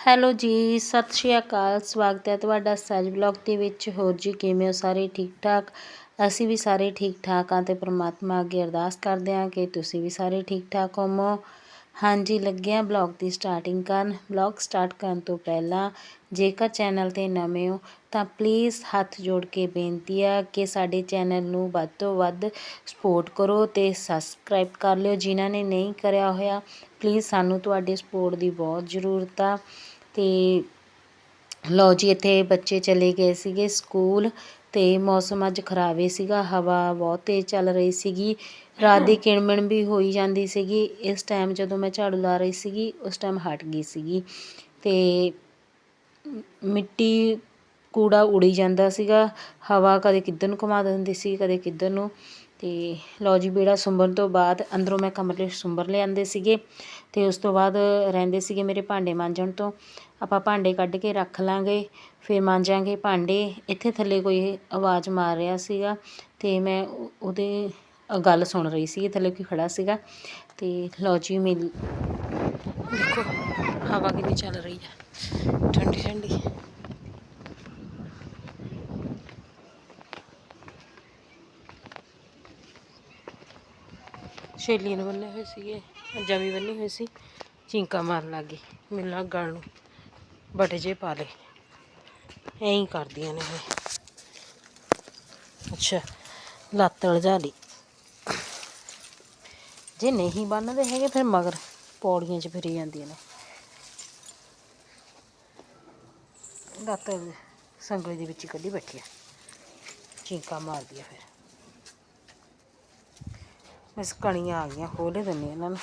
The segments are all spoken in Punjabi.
ਹੈਲੋ ਜੀ, ਸਤਿ ਸ਼੍ਰੀ ਅਕਾਲ। ਸਵਾਗਤ ਹੈ ਤੁਹਾਡਾ ਸਹਿਜ ਬਲੌਗ ਦੇ ਵਿੱਚ। ਹੋਰ ਜੀ, ਕਿਵੇਂ ਹੋ ਸਾਰੇ? ਠੀਕ ਠਾਕ? ਅਸੀਂ ਵੀ ਸਾਰੇ ਠੀਕ ਠਾਕ ਹਾਂ ਤੇ ਪ੍ਰਮਾਤਮਾ ਅੱਗੇ ਅਰਦਾਸ ਕਰਦੇ ਹਾਂ ਕਿ ਤੁਸੀਂ ਵੀ ਸਾਰੇ ਠੀਕ ਠਾਕ ਹੋਵੋ। ਹਾਂਜੀ, ਲੱਗੇ ਹਾਂ ਬਲੌਗ ਦੀ ਸਟਾਰਟਿੰਗ ਕਰਨ। ਬਲੌਗ ਸਟਾਰਟ ਕਰਨ ਤੋਂ ਪਹਿਲਾਂ, ਜੇਕਰ ਚੈਨਲ ਤੇ ਨਵੇਂ ਹੋ, ਤਾਂ ਪਲੀਜ਼ ਹੱਥ ਜੋੜ ਕੇ ਬੇਨਤੀ ਆ ਕਿ ਸਾਡੇ ਚੈਨਲ ਨੂੰ ਵੱਧ ਤੋਂ ਵੱਧ ਸਪੋਰਟ ਕਰੋ ਤੇ ਸਬਸਕ੍ਰਾਈਬ ਕਰ ਲਿਓ। ਜਿਨ੍ਹਾਂ ਨੇ ਨਹੀਂ ਕਰਿਆ ਹੋਇਆ, ਪਲੀਜ਼ ਸਾਨੂੰ ਤੁਹਾਡੇ ਸਪੋਰਟ ਦੀ ਬਹੁਤ ਜ਼ਰੂਰਤ ਆ। ਤੇ ਲਓ ਜੀ, ਇੱਥੇ ਬੱਚੇ ਚਲੇ ਗਏ ਸੀਗੇ ਸਕੂਲ ਅਤੇ ਮੌਸਮ ਅੱਜ ਖਰਾਬ ਹੀ ਸੀਗਾ, ਹਵਾ ਬਹੁਤ ਤੇਜ਼ ਚੱਲ ਰਹੀ ਸੀਗੀ, ਰਾਤ ਦੀ ਕਿਣਮਿਣ ਵੀ ਹੋਈ ਜਾਂਦੀ ਸੀਗੀ, ਇਸ ਟਾਈਮ ਜਦੋਂ ਮੈਂ ਝਾੜੂ ਲਾ ਰਹੀ ਸੀਗੀ, ਉਸ ਟਾਈਮ ਹਟ ਗਈ ਸੀਗੀ ਅਤੇ ਮਿੱਟੀ ਕੂੜਾ ਉੜੀ ਜਾਂਦਾ ਸੀਗਾ, ਹਵਾ ਕਦੇ ਕਿੱਧਰ ਨੂੰ ਘੁਮਾ ਦਿੰਦੀ ਸੀ, ਕਦੇ ਕਿੱਧਰ ਨੂੰ ਅਤੇ ਲਓ ਜੀ, ਬੇੜਾ ਸੁੰਬਰ ਤੋਂ ਬਾਅਦ ਅੰਦਰੋਂ ਮੈਂ ਕਮਰੇ ਸੁੰਬਰ ਲਿਆਂਦੇ ਸੀਗੇ ਅਤੇ ਉਸ ਤੋਂ ਬਾਅਦ ਰਹਿੰਦੇ ਸੀਗੇ ਮੇਰੇ ਭਾਂਡੇ ਮਾਂਜਣ ਤੋਂ। ਆਪਾਂ ਭਾਂਡੇ ਕੱਢ ਕੇ ਰੱਖ ਲਾਂਗੇ, ਫਿਰ ਮਾਂਜਾਂਗੇ ਭਾਂਡੇ। ਇੱਥੇ ਥੱਲੇ ਕੋਈ ਆਵਾਜ਼ ਮਾਰ ਰਿਹਾ ਸੀਗਾ ਅਤੇ ਮੈਂ ਉਹਦੇ ਗੱਲ ਸੁਣ ਰਹੀ ਸੀ ਥੱਲੇ ਕੋਈ ਖੜਾ ਸੀਗਾ। ਅਤੇ ਲਓ ਜੀ, ਮਿਲ ਦੇਖੋ, ਹਵਾ ਕਿੰਨੀ ਚੱਲ ਰਹੀ ਹੈ ਠੰਡੀ ਠੰਡੀ। ਛੇਲੀ ਨੂੰ ਬੰਨੇ ਹੋਏ ਸੀਗੇ, ਜਮੀ ਬੰਨੀ ਹੋਈ ਸੀ, ਚਿੰਕਾ ਮਾਰਨ ਲੱਗ ਗਈ ਮੈਨੂੰ ਲੱਗ ਗਲ ਨੂੰ, ਬਟੇ ਜੇ ਪਾ ਲੇ ਐਂ ਹੀ ਕਰਦੀਆਂ ਨੇ ਇਹ। ਅੱਛਾ, ਲੱਤ ਲਜਾ ਲਈ ਜੇ ਨਹੀਂ ਬੰਨਦੇ ਹੈਗੇ ਫਿਰ ਮਗਰ ਪੌੜੀਆਂ 'ਚ ਫਿਰੀ ਜਾਂਦੀਆਂ ਨੇ। ਲੱਤ ਸੰਗਲੀ ਦੇ ਵਿੱਚ ਕੱਢੀ ਬੈਠੀ ਆ। ਚੀਂਕਾ ਮਾਰਦੀ ਆ ਫਿਰ। ਬਸ ਕਣੀਆਂ ਆ ਗਈਆਂ ਖੋਲੇ ਦਿੰਨੀ ਇਹਨਾਂ ਨੂੰ।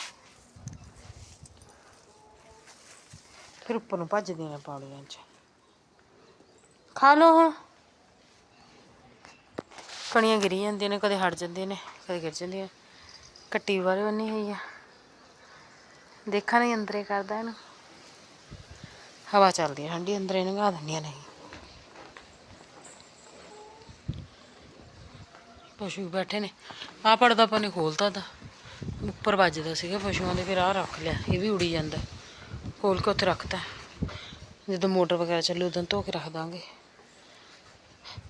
ਫਿਰ ਉੱਪਰ ਨੂੰ ਭੱਜਦੀਆਂ ਨੇ ਪੌੜੀਆਂ 'ਚ। ਖਾ ਲਓ ਹੁਣ। ਕਣੀਆਂ ਗਿਰੀ ਜਾਂਦੀਆਂ ਨੇ, ਕਦੇ ਹਟ ਜਾਂਦੀਆਂ ਨੇ, ਕਦੇ ਗਿਰ ਜਾਂਦੀਆਂ। ਕੱਟੀ ਵਾਲੇ ਬੰਨੀ ਹੋਈ ਆ। ਦੇਖਾਂ ਨਹੀਂ ਅੰਦਰੇ ਕਰਦਾ ਇਹਨੂੰ। ਹਵਾ ਚੱਲਦੀ ਹੈ ਠੰਡੀ, ਅੰਦਰੇ ਨੰਗਾ ਦਿੰਦੀਆਂ ਨਹੀਂ ਪਸ਼ੂ ਬੈਠੇ ਨੇ। ਆ ਪੜਦਾ ਆਪਾਂ ਨੇ ਖੋਲਤਾ ਤਾਂ। ਉੱਪਰ ਵੱਜਦਾ ਸੀਗਾ ਪਸ਼ੂਆਂ ਦੇ, ਫਿਰ ਆ ਰੱਖ ਲਿਆ। ਇਹ ਵੀ ਉੜੀ ਜਾਂਦਾ। ਖੋਲ ਕੇ ਉੱਥੇ ਰੱਖਤਾ। ਜਦੋਂ ਮੋਟਰ ਵਗੈਰਾ ਚੱਲੂ, ਉਦੋਂ ਧੋ ਕੇ ਰੱਖ ਦਾਂਗੇ।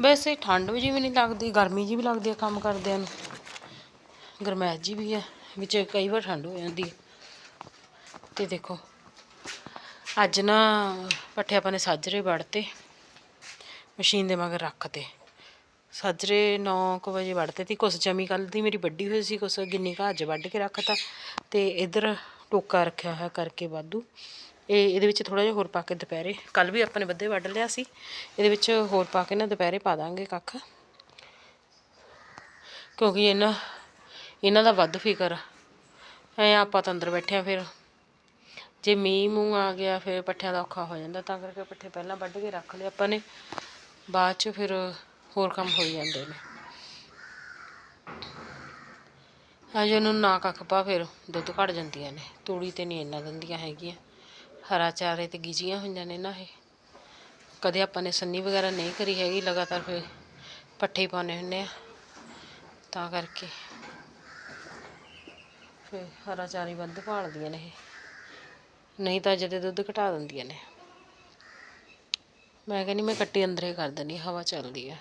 ਵੈਸੇ ਠੰਡ ਵੀ ਜਿਵੇਂ ਨਹੀਂ ਲੱਗਦੀ, ਗਰਮੀ ਜੀ ਵੀ ਲੱਗਦੀ ਹੈ ਕੰਮ ਕਰਦਿਆਂ ਨੂੰ। ਗਰਮੈਸ਼ ਜੀ ਵੀ ਹੈ ਵਿੱਚ ਕਈ ਵਾਰ ਠੰਡ ਹੋ ਜਾਂਦੀ ਹੈ ਤੇ ਦੇਖੋ, ਅੱਜ ਨਾ ਪੱਠੇ ਆਪਾਂ ਨੇ ਸਾਜਰੇ ਵੜਤੇ, ਮਸ਼ੀਨ ਦੇ ਮਗਰ ਰੱਖਤੇ। ਸਾਜਰੇ 9:00 ਵਜੇ ਵੜਤੇ ਤੀ, ਕੁਛ ਜਮੀ ਕੱਲ ਦੀ ਮੇਰੀ ਵੱਡੀ ਹੋਈ ਸੀ, ਕੁਛ ਗਿੰਨੀ ਘਾਹ 'ਚ ਵੱਢ ਕੇ ਰੱਖਤਾ ਤੇ ਇਧਰ ਟੋਕਾ ਰੱਖਿਆ ਹੋਇਆ ਕਰਕੇ ਵਾਧੂ। ਇਹ, ਇਹਦੇ ਵਿੱਚ ਥੋੜਾ ਜਿਹਾ ਹੋਰ ਪਾ ਕੇ ਦੁਪਹਿਰੇ ਕੱਲ ਵੀ ਆਪਾਂ ਨੇ ਵੱਧੇ ਵੱਢ ਲਿਆ ਸੀ, ਇਹਦੇ ਵਿੱਚ ਹੋਰ ਪਾ ਕੇ ਨਾ ਦੁਪਹਿਰੇ ਪਾ ਦਾਂਗੇ ਕੱਖ। ਕਿਉਂਕਿ ਇਹਨਾਂ ਇਹਨਾਂ ਦਾ ਵੱਧ ਫਿਕਰ ਐ ਆਪਾਂ ਤਾਂ ਅੰਦਰ ਬੈਠੇ ਆ ਫਿਰ। ਜੇ ਮੀਂਹ ਮੂੰਹ ਆ ਗਿਆ, ਫਿਰ ਪੱਠਿਆਂ ਦਾ ਔਖਾ ਹੋ ਜਾਂਦਾ, ਤਾਂ ਕਰਕੇ ਪੱਠੇ ਪਹਿਲਾਂ ਵੱਢ ਕੇ ਰੱਖ ਲਏ ਆਪਾਂ ਨੇ। ਬਾਅਦ ਚ ਫਿਰ ਹੋਰ ਕੰਮ ਹੋ ਜਾਂਦੇ ਨੇ। ਅਜੇ ਉਹਨੂੰ ਨਾ ਕੱਖ ਪਾ ਫਿਰ ਦੁੱਧ ਘਟ ਜਾਂਦੀਆਂ ਨੇ। ਤੂੜੀ ਤੇ ਨਹੀਂ ਇੰਨਾ ਦਿੰਦੀਆਂ ਹੈਗੀਆਂ। ਹਰਾ ਚਾਰੇ ਤੇ ਗਿਜੀਆਂ ਹੋਈਆਂ ਨੇ ਨਾ ਇਹ। ਕਦੇ ਆਪਾਂ ਨੇ ਸੰਨੀ ਵਗੈਰਾ ਨਹੀਂ ਕਰੀ ਹੈਗੀ, ਲਗਾਤਾਰ ਫਿਰ ਪੱਠੇ ਹੀ ਪਾਉਣੇ ਹੁੰਦੇ ਆ। ਤਾਂ ਕਰਕੇ ਫਿਰ ਹਰਾ ਚਾਰੀ ਵੱਧ ਭਾਲਦੀਆਂ ਨੇ ਇਹ। ਨਹੀਂ ਤਾਂ ਜਦੇ ਦੁੱਧ ਘਟਾ ਦਿੰਦੀਆਂ ਨੇ। ਮੈਂ ਕਹਿੰਦੀ ਮੈਂ ਕੱਟੀ ਅੰਦਰੇ ਕਰ ਦਿੰਦੀ ਹਵਾ ਚੱਲਦੀ ਹੈ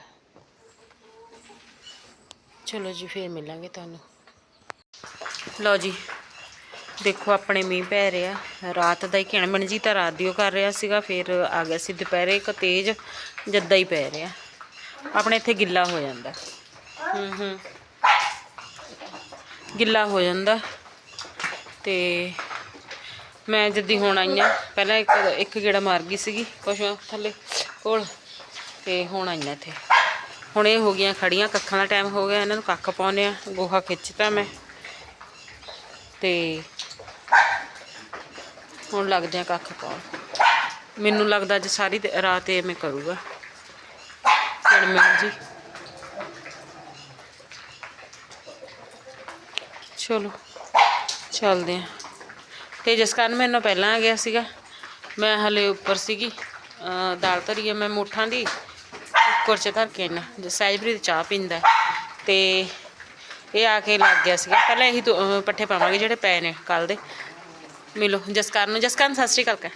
ਚਲੋ ਜੀ, ਫੇਰ ਮਿਲਾਂਗੇ ਤੁਹਾਨੂੰ। ਲਓ ਜੀ, ਦੇਖੋ ਆਪਣੇ ਮੀਂਹ ਪੈ ਰਿਹਾ। ਰਾਤ ਦਾ ਹੀ ਕਿਣਮਣ ਜੀ ਤਾਂ ਰਾਤ ਦੀ ਉਹ ਕਰ ਰਿਹਾ ਸੀਗਾ, ਫਿਰ ਆ ਗਿਆ ਸੀ ਦੁਪਹਿਰੇ। ਇੱਕ ਤੇਜ਼ ਜੱਦਾ ਹੀ ਪੈ ਰਿਹਾ। ਆਪਣੇ ਇੱਥੇ ਗਿੱਲਾ ਹੋ ਜਾਂਦਾ। ਹੂੰ ਹੂੰ। ਗਿੱਲਾ ਹੋ ਜਾਂਦਾ। ਤੇ ਮੈਂ ਜਦੀ ਹੁਣ ਆਈ ਆ। ਪਹਿਲਾਂ ਇੱਕ ਇੱਕ ਗੇੜਾ ਮਾਰ ਗਈ ਸੀਗੀ, ਕੁਛ ਥੱਲੇ ਕੋਲ। ਤੇ ਹੁਣ ਆਈ ਆਈਆਂ ਇੱਥੇ। ਹੁਣ ਇਹ ਹੋ ਗਈਆਂ ਖੜੀਆਂ, ਕੱਖਾਂ ਦਾ ਟਾਈਮ ਹੋ ਗਿਆ, ਇਹਨਾਂ ਨੂੰ ਕੱਖ ਪਾਉਨੇ ਆ ਗੋਹਾ ਖਿੱਚਤਾ ਮੈਂ। ਤੇ ਹੁਣ ਲੱਗਦੇ ਆ ਕੱਖ ਪਾਉਣ। ਮੈਨੂੰ ਲੱਗਦਾ ਅੱਜ ਸਾਰੀ ਤੇ- ਰਾਤ ਐਵੇਂ ਕਰੂਗਾ। ਕਣਮਣ ਜੀ ਚਲੋ, ਚੱਲਦੇ ਆ ਤੇ ਜਿਸ ਕਾਰਨ ਮੈਨੂੰ ਪਹਿਲਾਂ ਆ ਗਿਆ ਸੀਗਾ, ਮੈਂ ਹਲੇ ਉੱਪਰ ਸੀਗੀ। ਦਾਲ ਧਰੀ ਆ ਮੈਂ ਮੁੱਠਾਂ ਦੀ। ਕੁੱਕਰ ਧਰ ਕੇ ਨਾ ਸਹਿਜਪ੍ਰੀਤ ਚਾਹ ਪੀਂਦਾ ਤੇ ਇਹ ਆ ਕੇ ਲੱਗ ਗਿਆ ਸੀਗਾ। ਪਹਿਲਾਂ ਇਹੀ ਤੋਂ- ਪੱਠੇ ਪਾਵਾਂਗੇ ਜਿਹੜੇ ਪਏ ਨੇ ਕੱਲ ਦੇ। ਮਿਲੋ, ਜਸਕਰਨ ਨੂੰ। ਜਸਕਰਨ, ਸਤਿ ਸ਼੍ਰੀ ਅਕਾਲ ਕਹਿ।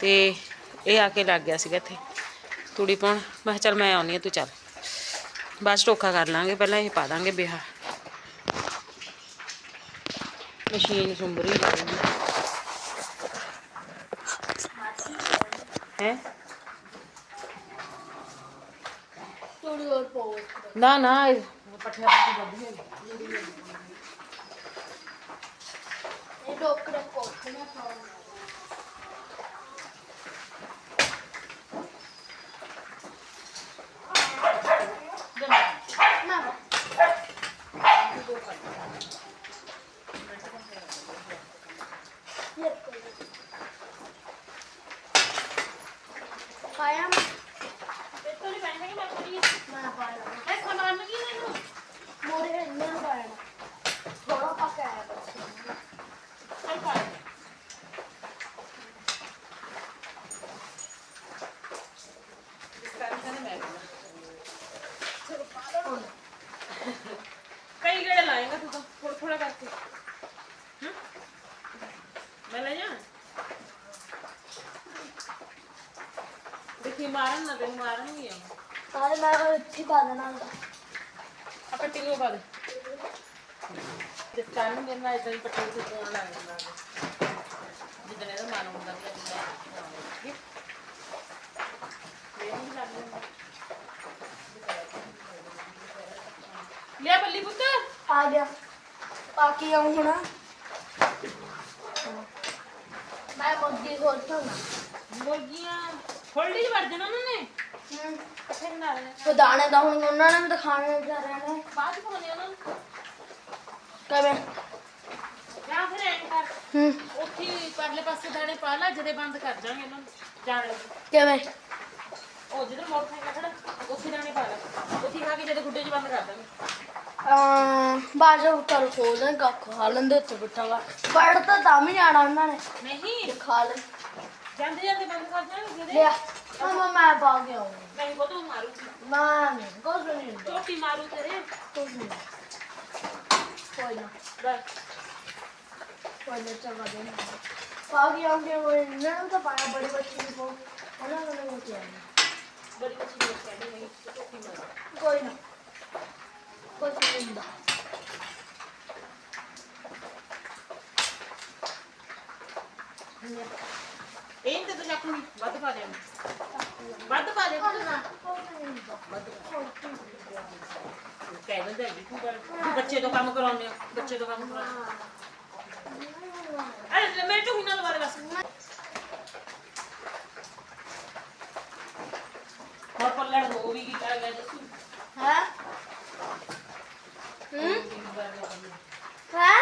ਤੇ ਇਹ ਆ ਕੇ ਲੱਗ ਗਿਆ ਸੀਗਾ ਇੱਥੇ। ਤੂੜੀ ਪਾਉਣ। ਮੈਂ ਕਿਹਾ ਚੱਲ ਮੈਂ ਆਉਣੀ ਆ ਤੂੰ ਚੱਲ। ਬਾਅਦ 'ਚ ਟੋਕਾ ਕਰ ਲਾਂਗੇ। ਪਹਿਲਾਂ ਇਹ ਪਾ ਦਾਂਗੇ ਬਿਹਾ। ਮਸ਼ੀਨ ਸੁੰਬਰੀ। ਲੱਗਦੀ ਹੈ? ਥੋੜੀ ਹੋਰ ਪਾਓ ਨਾ ਨਾ ਪੱਠਿਆਂ ਦੀ ਵੱਡੀ ਹੈ ਇਹ ਡੋਕਰੇ ਕੋਟ ਨਾ ਪਾਓ ਨਾ ਪਾਇਆ ਮੈਂ ਪਾਇਆ ਮੋਰੇ ਇੰਨੇ ਨੂੰ ਪਾਇਆ ਥੋੜਾ ਪੱਕਾ ਆਇਆ ਬਸ ਕਈ ਗੇੜੇ ਲਾਏਗਾ ਤੂੰ ਤਾਂ ਥੋੜਾ ਥੋੜਾ ਕਰਕੇ ਹਮ? ਮੈਂ ਲੈ ਜਾ ਦੇਖੀ ਮਾਰਨ ਨਾ ਤੈਨੂੰ ਮਾਰਨ ਵੀ ਆ ਸਾਰੇ ਮੈਂ ਇੱਥੇ ਪਾ ਦੇਣਾ ਆ ਪੱਟੀ ਨੂੰ ਪਾ ਦੇ ਜਿਸ ਕਾਰਨ ਮੇਰੇ ਨਾਲ ਇਦਾਂ ਹੀ ਪੱਟੀ ਤੇ ਪਾਉਣ ਲੱਗ ਜਾਂਦਾ ਜਿੱਦਣ ਇਹਦਾ ਮਨ ਹੁੰਦਾ ਵੀ ਅੱਜ ਮੈਂ ਆਵਾਂਗੀ। ਇਹ ਨਹੀਂ ਲੱਗ ਜਾਂਦਾ ਲਿਆ ਬੱਲੀ ਪੁੱਤ ਆ ਗਿਆ। ਪਾ ਕੇ ਆਉਂ ਹੁਣ। ਮੈਂ ਮੁਰਗੀ ਖੋਲਤਾ ਨਾ ਮੁਰਗੀਆਂ ਖੋਲੜੀ ਚ ਵੜ ਜਾਣਾ ਉਹਨਾਂ ਨੇ। ਹੂੰ। ਇਕੱਠੇ ਬਣਾ ਲੈਣੇ ਤੇ ਦਾਣੇ ਦਾ ਹੁਣ ਉਹਨਾਂ ਨੇ ਵੀ ਤਾਂ ਖਾਣੇ ਵਿਚਾਰਿਆਂ ਨੇ ਬਾਅਦ ਪਾਉਣੇ ਉਹਨਾਂ ਨੂੰ। ਕਿਵੇਂ ਜਾਂ ਫਿਰ ਐਂ ਕਰ ਹੂੰ। ਉੱਥੇ ਹੀ ਪਰਲੇ ਪਾਸੇ ਦਾਣੇ ਪਾ ਲਾ ਜਦੇ ਬੰਦ ਕਰ ਜਾਾਂਗੇ ਉਹਨਾਂ ਨੂੰ ਜਾਣ ਲੱਗੇ। ਕਿਵੇਂ ਉਹ ਜਿੱਧਰ ਮੋਟਰਸਾਈਕਲ ਖੜਾ ਉੱਥੇ ਦਾਣੇ ਪਾ ਲਾ। ਉੱਥੇ ਖਾ ਕੇ ਜਦੇ ਗੁੱਡੇ ਚ ਬੰਦ ਕਰ ਦਾਂਗੇ ਆ ਬਾਜੋ ਕਰ ਖੋਲ ਦੇ ਕੱਖ ਖਾ ਲੈਂਦੇ ਉੱਤੇ ਬਿਠਾ ਵਾ ਪੜ ਤਾਂ ਤਾਂ ਵੀ ਜਾਣਾ ਉਹਨਾਂ ਨੇ ਨਹੀਂ ਤੇ ਖਾ ਲੈ ਜਾਂਦੇ ਜਾਂਦੇ ਬੰਦ ਕਰ ਜਾਣਗੇ ਜਦੇ ਲਿਆ ਮਮਾ ਮੈਂ ਪਾ ਕੇ ਆਉਂਗੀ ਨਹੀਂ ਉਹ ਤਾਂ ਮਾਰੂ ਮੈਂ ਨਹੀਂ ਕੁਝ ਨਹੀਂ ਹੁੰਦਾ, ਚੋਟੀ ਮਾਰੂ ਤੇਰੇ ਕੁਝ ਨਹੀਂ ਕੋਈ ਨਾ ਬਸ ਕੋਈ ਨਾ ਚੰਗਾ ਦੇ ਪਾ ਕੇ ਆਉਂਗੇ ਉਹ ਇਹਨਾਂ ਨੂੰ ਤਾਂ ਨੂੰ ਨਹੀਂ ਵੱਧ ਪਾ ਦੇ ਵੱਧ ਪਾ ਦੇ ਕੁਝ ਨਾ ਕੁਝ ਨਹੀਂ ਹੁੰਦਾ ਕਹਿ ਦਿੰਦੇ ਵੀ ਤੂੰ ਕਰ ਤੂੰ ਬੱਚੇ ਤੋਂ ਕੰਮ ਕਰਾਉਂਦੇ ਹੋ ਬੱਚੇ ਤੋਂ ਕੰਮ ਕਰਾਉਂਦੇ ਅਰੇ ਮੇਰੇ ਤੋਂ ਹੀ ਨਾ ਲਵਾ ਦੇ ਬਸ ਹੋਰ ਪੱਲੜ ਹੋ ਵੀ ਕੀ ਕਰ ਗਿਆ ਦੱਸੂ ਹੈ ਹੂੰ ਹੈ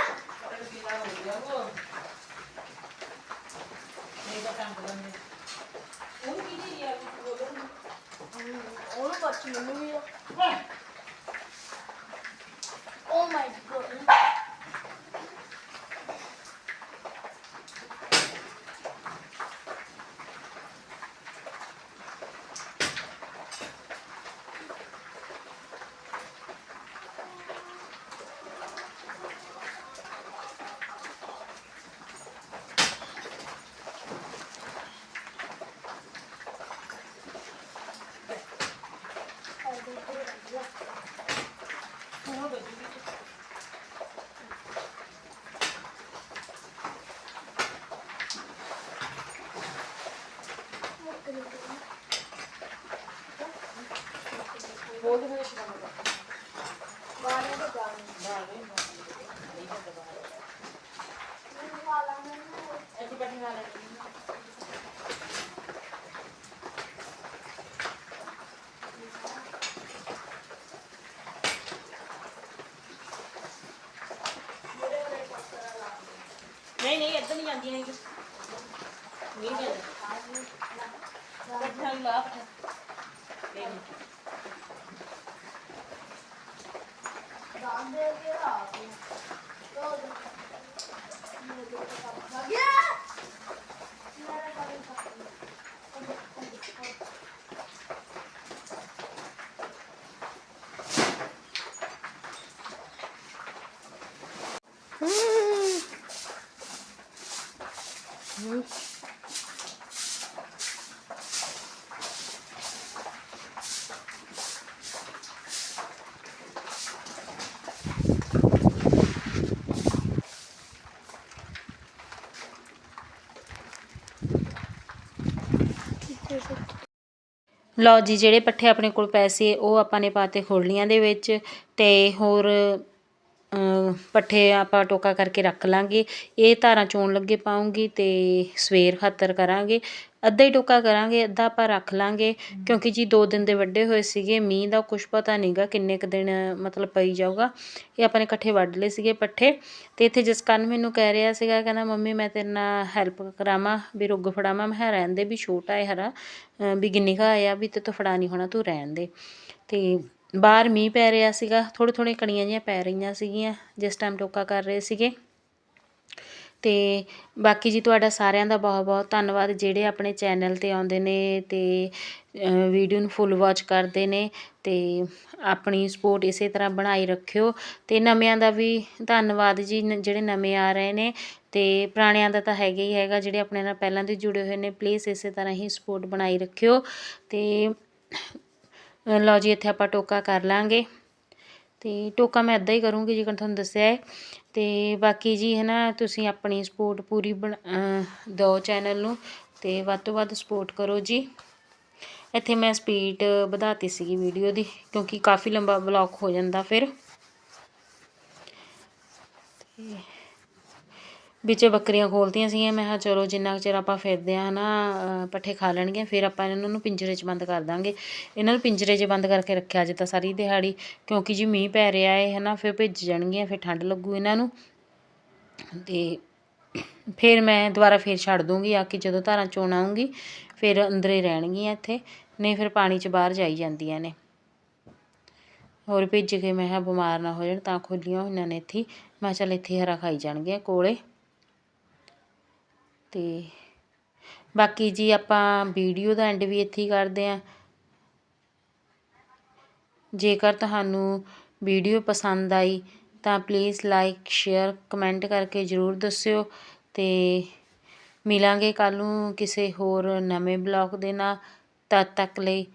ਉਹਨੂੰ ਪੱਛ ਮੈਨੂੰ ਵੀ ਓ ਮਾਈ ਗੋਡ ਬੋਲ ਦੇ ਮੇਰੇ ਸ਼ਰਮ ਬਾਰੇ ਤੋਂ ਜਾਣੀ ਐਸੀ ਬੈਠੀ ਨਾਲ ਨਹੀਂ ਨਹੀਂ ਇੱਧਰ ਨਹੀਂ ਜਾਂਦੀਆਂ ਹੈਗੀਆਂ ਨਹੀਂ ਜਾਂਦੀਆਂ ਬੈਠਾ ਲਾ ਬੈਠਾ ਲੈ ਲੈ ਦਾਨ ਦੇ ਕੇ ਆ ਤੋ ਗਿਆ। ਲਓ ਜੀ, ਜਿਹੜੇ ਪੱਠੇ ਆਪਣੇ ਕੋਲ ਪੈਸੇ ਉਹ ਆਪਾਂ ਨੇ ਪਾਤੇ ਖੋਲੀਆਂ ਦੇ ਵਿੱਚ ਤੇ ਹੋਰ ਪੱਠੇ ਆਪਾਂ ਟੋਕਾ ਕਰਕੇ ਰੱਖ ਲਾਂਗੇ। ਇਹ ਧਾਰਾਂ ਚੋਣ ਲੱਗੇ ਪਾਉਂਗੀ ਤੇ ਸਵੇਰ ਖਾਤਰ ਕਰਾਂਗੇ। ਅੱਧਾ ਹੀ ਟੋਕਾ ਕਰਾਂਗੇ, ਅੱਧਾ ਆਪਾਂ ਰੱਖ ਲਵਾਂਗੇ ਕਿਉਂਕਿ ਜੀ ਦੋ ਦਿਨ ਦੇ ਵੱਢੇ ਹੋਏ ਸੀਗੇ, ਮੀਂਹ ਦਾ ਕੁਛ ਪਤਾ ਨਹੀਂ ਗਾ ਕਿੰਨੇ ਕੁ ਦਿਨ, ਮਤਲਬ ਪਈ ਜਾਊਗਾ। ਇਹ ਆਪਾਂ ਨੇ ਇਕੱਠੇ ਵੱਢ ਲਏ ਸੀਗੇ ਪੱਠੇ। ਅਤੇ ਇੱਥੇ ਜਸਕਰਨ ਮੈਨੂੰ ਕਹਿ ਰਿਹਾ ਸੀਗਾ, ਕਹਿੰਦਾ, ਮੰਮੀ, ਮੈਂ ਤੇਰੇ ਨਾਲ ਹੈਲਪ ਕਰਾਵਾਂ, ਵੀ ਰੁੱਗ ਫੜਾਵਾਂ। ਮੈਂ ਕਿਹਾ, ਰਹਿਣ ਦੇ, ਵੀ ਛੋਟਾ ਹੈ ਹਰਾ ਵੀ ਗਿੰਨੀ ਘਾ ਆ ਵੀ ਤੇ ਤੂੰ ਫੜਾ ਨਹੀਂ ਹੋਣਾ, ਤੂੰ ਰਹਿਣ ਦੇ। ਅਤੇ ਬਾਹਰ ਮੀਂਹ ਪੈ ਰਿਹਾ ਸੀਗਾ ਥੋੜ੍ਹੇ ਥੋੜ੍ਹੇ ਕਣੀਆਂ ਜਿਹੀਆਂ ਪੈ ਰਹੀਆਂ ਸੀਗੀਆਂ, ਜਿਸ ਟਾਈਮ ਟੋਕਾ ਕਰ ਰਹੇ ਸੀਗੇ। ਅਤੇ ਬਾਕੀ ਜੀ ਤੁਹਾਡਾ ਸਾਰਿਆਂ ਦਾ ਬਹੁਤ ਬਹੁਤ ਧੰਨਵਾਦ ਜਿਹੜੇ ਆਪਣੇ ਚੈਨਲ ਤੇ ਆਉਂਦੇ ਨੇ ਅਤੇ ਵੀਡੀਓ ਨੂੰ ਫੁੱਲ ਵਾਚ ਕਰਦੇ ਨੇ ਅਤੇ ਆਪਣੀ ਸਪੋਰਟ ਇਸੇ ਤਰ੍ਹਾਂ ਬਣਾਈ ਰੱਖਿਓ ਅਤੇ ਨਵਿਆਂ ਦਾ ਵੀ ਧੰਨਵਾਦ ਜੀ ਜਿਹੜੇ ਨਵੇਂ ਆ ਰਹੇ ਨੇ ਅਤੇ ਪੁਰਾਣਿਆਂ ਦਾ ਤਾਂ ਹੈਗਾ ਹੀ ਹੈਗਾ ਜਿਹੜੇ ਆਪਣੇ ਨਾਲ ਪਹਿਲਾਂ ਦੇ ਜੁੜੇ ਹੋਏ ਨੇ ਪਲੀਜ਼ ਇਸੇ ਤਰ੍ਹਾਂ ਹੀ ਸਪੋਰਟ ਬਣਾਈ ਰੱਖਿਓ ਅਤੇ ਲਓ ਜੀ ਇੱਥੇ ਆਪਾਂ ਟੋਕਾ ਕਰ ਲਾਂਗੇ। ਅਤੇ ਟੋਕਾ ਮੈਂ ਇੱਦਾਂ ਹੀ ਕਰੂੰਗੀ ਜਿਕਣ ਤੁਹਾਨੂੰ ਦੱਸਿਆ ਹੈ। ਅਤੇ ਬਾਕੀ ਜੀ ਹੈ ਨਾ, ਤੁਸੀਂ ਆਪਣੀ ਸਪੋਰਟ ਪੂਰੀ ਬਣਾ ਦਿਓ ਚੈਨਲ ਨੂੰ ਅਤੇ ਵੱਧ ਤੋਂ ਵੱਧ ਸਪੋਰਟ ਕਰੋ ਜੀ। ਇੱਥੇ ਮੈਂ ਸਪੀਡ ਵਧਾਤੀ ਸੀਗੀ ਵੀਡੀਓ ਦੀ, ਕਿਉਂਕਿ ਕਾਫੀ ਲੰਬਾ ਬਲੌਗ ਹੋ ਜਾਂਦਾ ਫਿਰ। ਤੇ ਵਿੱਚ ਬੱਕਰੀਆਂ ਖੋਲਤੀਆਂ ਸੀਗੀਆਂ। ਮੈਂ ਕਿਹਾ ਚਲੋ ਜਿੰਨਾ ਕੁ ਚਿਰ ਆਪਾਂ ਫਿਰਦੇ ਹਾਂ ਹੈ ਨਾ ਪੱਠੇ ਖਾ ਲੈਣਗੀਆਂ ਫਿਰ ਆਪਾਂ ਇਹਨਾਂ ਨੂੰ ਪਿੰਜਰੇ 'ਚ ਬੰਦ ਕਰ ਦਾਂਗੇ। ਇਹਨਾਂ ਨੂੰ ਪਿੰਜਰੇ 'ਚ ਬੰਦ ਕਰਕੇ ਰੱਖਿਆ ਜੇ ਤਾਂ ਸਾਰੀ ਦਿਹਾੜੀ, ਕਿਉਂਕਿ ਜੀ ਮੀਂਹ ਪੈ ਰਿਹਾ ਹੈ ਨਾ ਫਿਰ ਭਿੱਜ ਜਾਣਗੀਆਂ, ਫਿਰ ਠੰਡ ਲੱਗੂ ਇਹਨਾਂ ਨੂੰ। ਅਤੇ ਫਿਰ ਮੈਂ ਦੁਬਾਰਾ ਫਿਰ ਛੱਡ ਦੂੰਗੀ, ਆ ਕੇ ਜਦੋਂ ਧਾਰਾਂ ਚੋਣ ਆਉਂਗੀ ਫਿਰ ਅੰਦਰੇ ਰਹਿਣਗੀਆਂ ਇੱਥੇ, ਨਹੀਂ ਫਿਰ ਪਾਣੀ 'ਚ ਬਾਹਰ ਜਾਈ ਜਾਂਦੀਆਂ ਨੇ। ਹੋਰ ਭਿੱਜ ਕੇ ਮੈਂ ਕਿਹਾ ਬਿਮਾਰ ਨਾ ਹੋ ਜਾਣ, ਤਾਂ ਖੋਲੀਆਂ ਹੋਈਆਂ ਨੇ ਇੱਥੇ ਮੈਂ ਕਿਹਾ ਚੱਲ ਇੱਥੇ ਹਰਾ ਖਾਈ ਜਾਣਗੀਆਂ ਕੋਲੇ। ਤੇ ਬਾਕੀ ਜੀ ਆਪਾਂ ਵੀਡੀਓ ਦਾ ਐਂਡ ਵੀ ਇੱਥੇ ਹੀ ਕਰਦੇ ਆਂ ਜੇਕਰ ਤੁਹਾਨੂੰ ਵੀਡੀਓ ਪਸੰਦ ਆਈ ਤਾਂ ਪਲੀਜ਼ ਲਾਈਕ ਸ਼ੇਅਰ ਕਮੈਂਟ ਕਰਕੇ ਜ਼ਰੂਰ ਦੱਸਿਓ ਤੇ ਮਿਲਾਂਗੇ ਕੱਲ ਨੂੰ ਕਿਸੇ ਹੋਰ ਨਵੇਂ ਬਲੌਗ ਦੇ ਨਾਲ। ਤਦ ਤੱਕ ਲਈ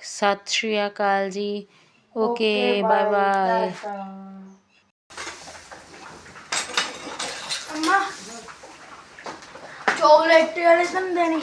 ਸਤਿ ਸ਼੍ਰੀ ਅਕਾਲ ਜੀ। ਓਕੇ ਬਾਏ ਬਾਏ ਅੰਮਾ ਚੋਕਲੇਟ ਵਾਲੇ ਤਾਂ ਨੀ ਦੇਣੀ